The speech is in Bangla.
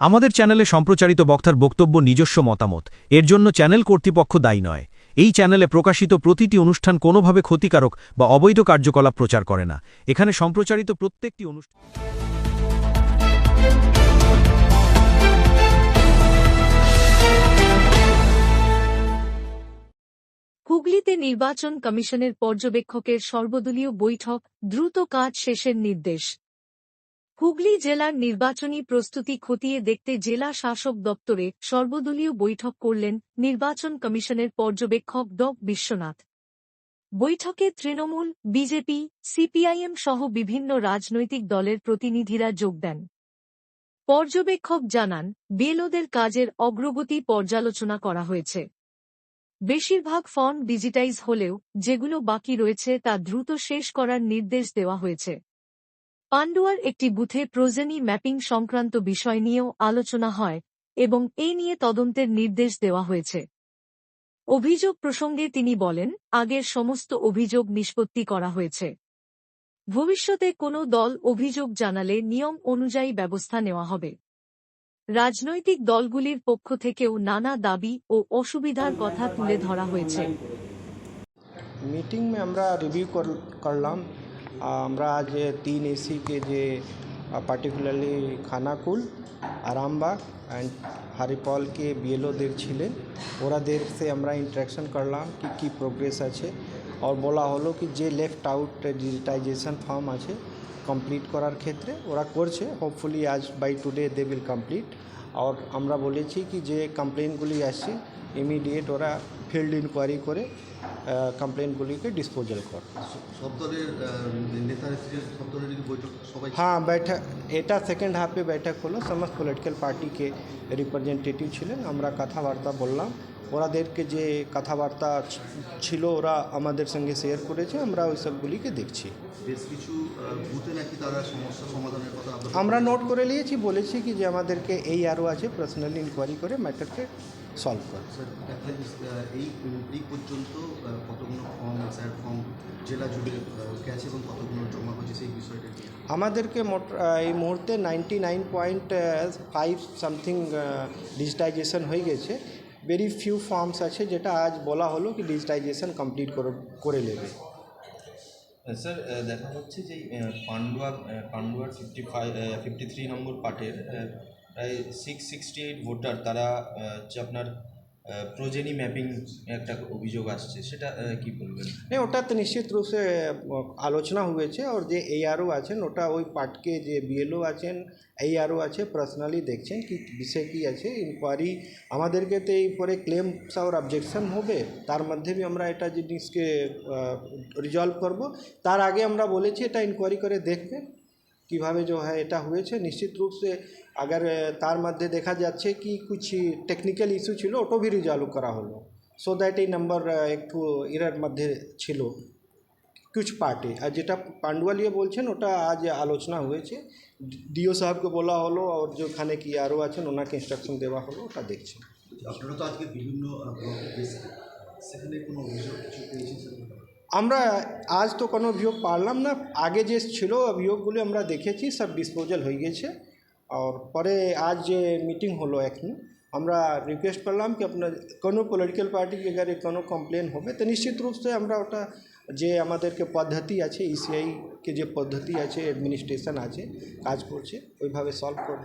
আমাদের চ্যানেলে সম্প্রচারিত বক্তার বক্তব্য নিজস্ব মতামত। এর জন্য চ্যানেল কর্তৃপক্ষ দায়ী নয়। এই চ্যানেলে প্রকাশিত প্রতিটি অনুষ্ঠান কোনোভাবে ক্ষতিকারক বা অবৈধ কার্যকলাপ প্রচার করে না। এখানে সম্প্রচারিত প্রত্যেকটি অনুষ্ঠান হুগলিতে নির্বাচন কমিশনের পর্যবেক্ষকের সর্বদলীয় বৈঠক দ্রুত কাজ শেষের নির্দেশ। হুগলি জেলার নির্বাচনী প্রস্তুতি খতিয়ে দেখতে জেলা শাসক দপ্তরে সর্বদলীয় বৈঠক করলেন নির্বাচন কমিশনের পর্যবেক্ষক ড. বিশ্বনাথ। বৈঠকে তৃণমূল, বিজেপি, সিপিআইএম সহ বিভিন্ন রাজনৈতিক দলের প্রতিনিধিরা যোগ দেন। পর্যবেক্ষক জানান বিএলওদের কাজের অগ্রগতি পর্যালোচনা করা হয়েছে। বেশিরভাগ ফর্ম ডিজিটাইজ হলেও যেগুলো বাকি রয়েছে তা দ্রুত শেষ করার নির্দেশ দেওয়া হয়েছে। পান্ডুয়ার একটি বুথে প্রোজেনি ম্যাপিং সংক্রান্ত বিষয় নিয়েও আলোচনা হয় এবং এই নিয়ে তদন্তের নির্দেশ দেওয়া হয়েছে। অভিযোগ প্রসঙ্গে তিনি বলেন, আগের সমস্ত অভিযোগ নিষ্পত্তি করা হয়েছে। ভবিষ্যতে কোনো দল অভিযোগ জানালে নিয়ম অনুযায়ী ব্যবস্থা নেওয়া হবে। রাজনৈতিক দলগুলির পক্ষ থেকেও নানা দাবি ও অসুবিধার কথা তুলে ধরা হয়েছে। মিটিং আমরা রিভিউ করলাম। আমরা যে তিন এসি के যে পার্টিকুলারলি খানাকুল, আরামবাগ অ্যান্ড হারিপল কে বিএলওদের ছিলেন ওরাদের সে আমরা ইন্টারাকশন করলাম, কি কি প্রোগ্রেস আছে। আর বলা হলো কি, যে লেফট আউট ডিজিটাইজেশন ফর্ম আছে কমপ্লিট করার ক্ষেত্রে ওরা করছে। হোপফুলি আজ by today they will complete আর আমরা বলেছি কি, যে কমপ্লেনগুলি আসছে ইমিডিয়েট ওরা ফিল্ড ইনকোয়ারি করে। কমপ্লেনগুলিকে ডিসপোজাল কর সব দলের আহ, নেতা নেত্রীদের সব দলেরই বৈঠক সবাই হ্যাঁ बैठक এটা সেকেন্ড হাফে बैठक হলো সমস্ত পলিটিক্যাল পার্টিকে রিপ্রেজেন্টেটিভ ছিলেন আমরা কথাবার্তা বললাম ওরাদেরকে যে কথাবার্তা ছি- ছিল ওরা আমাদের সঙ্গে শেয়ার করেছে আমরা ওই সবগুলিকে দেখছি বেশ কিছু আহ, বুথে নাকি তারা সমস্যা সমাধানের কথা আলোচনা আমরা নোট করে নিয়েছি বলেছি কি যে আমাদেরকে এই আরও আছে পার্সোনালি ইনকোয়ারি করে ম্যাটারকে সলভ করে স্যার এই এই পর্যন্ত কতগুলো ফর্ম এসআর ফর্ম জেলা জুড়ে গেছে এবং কতগুলো জমা হয়েছে? সেই বিষয়টা আমাদেরকে মোট এই মুহূর্তে ninety nine point five something digitisation হয়ে গেছে। ভেরি ফিউ ফর্মস আছে যেটা আজ বলা হলো কি ডিজিটাইজেশন কমপ্লিট করে করে নেবে। স্যার দেখা হচ্ছে যে Pandua পান্ডুয়ার fifty five fifty three number পার্টের প্রায় সিক্স সিক্সটি এইট ভোটার তারা হচ্ছে আপনার প্রোজেনি ম্যাপিং একটা অভিযোগ আসছে, সেটা কি বলবেন? হ্যাঁ ওটা তো নিশ্চিত রূপে আলোচনা হয়েছে ওর যে এআরও আছেন, ওটা ওই পার্টকে যে বিএলও আছেন এইআরও আছে পার্সোনালি দেখছেন কি, বিষয় কি আছে ইনকোয়ারি আমাদেরকে তো এই পরে ক্লেম আর অবজেকশন হবে, তার মধ্যে আমরা এটা জিনিসকে রিজলভ করব, তার আগে আমরা বলেছি, এটা ইনকোয়ারি করে দেখবে কিভাবে जो है এটা হয়েছে নিশ্চিত রূপ से अगर अ, তার মধ্যে দেখা যাচ্ছে কি कुछ টেকনিক্যাল ইস্যু ছিল ওটাও भी রিজলভ করা হলো সো দ্যাট এই নাম্বার একটু ইরার মধ্যে ছিল कुछ পার্টি আর যেটা পান্ডুয়ালিয়া বলছেন ওটা আজ আলোচনা হয়েছে ডিও সাহেবকে বলা হলো আর যেখানে কি আরও আছেন ওনাকে ইনস্ট্রাকশন দেওয়া হলো ওটা দেখছেন আপনারা তো আজকে বিভিন্ন আহ, ব্লকে গেছিলেন সেখানে কোনো অভিযোগ কিছু পেয়েছেন স্যার আমরা আজ তো কোনো অভিযোগ পারলাম না। আগে যে ছিল অভিযোগগুলি আমরা দেখেছি, সব ডিসপোজাল হয়ে গেছে। আর পরে আজ যে মিটিং হলো এখন, আমরা রিকোয়েস্ট করলাম কি আপনার, কোনো পলিটিক্যাল পার্টি এগারে কোনো কমপ্লেন হবে? তো নিশ্চিত রূপ আমরা ওটা, যে আমাদেরকে পদ্ধতি আছে ইসিআই কে যে পদ্ধতি আছে অ্যাডমিনিস্ট্রেশন আছে, কাজ করছে, ওইভাবে সলভ করব।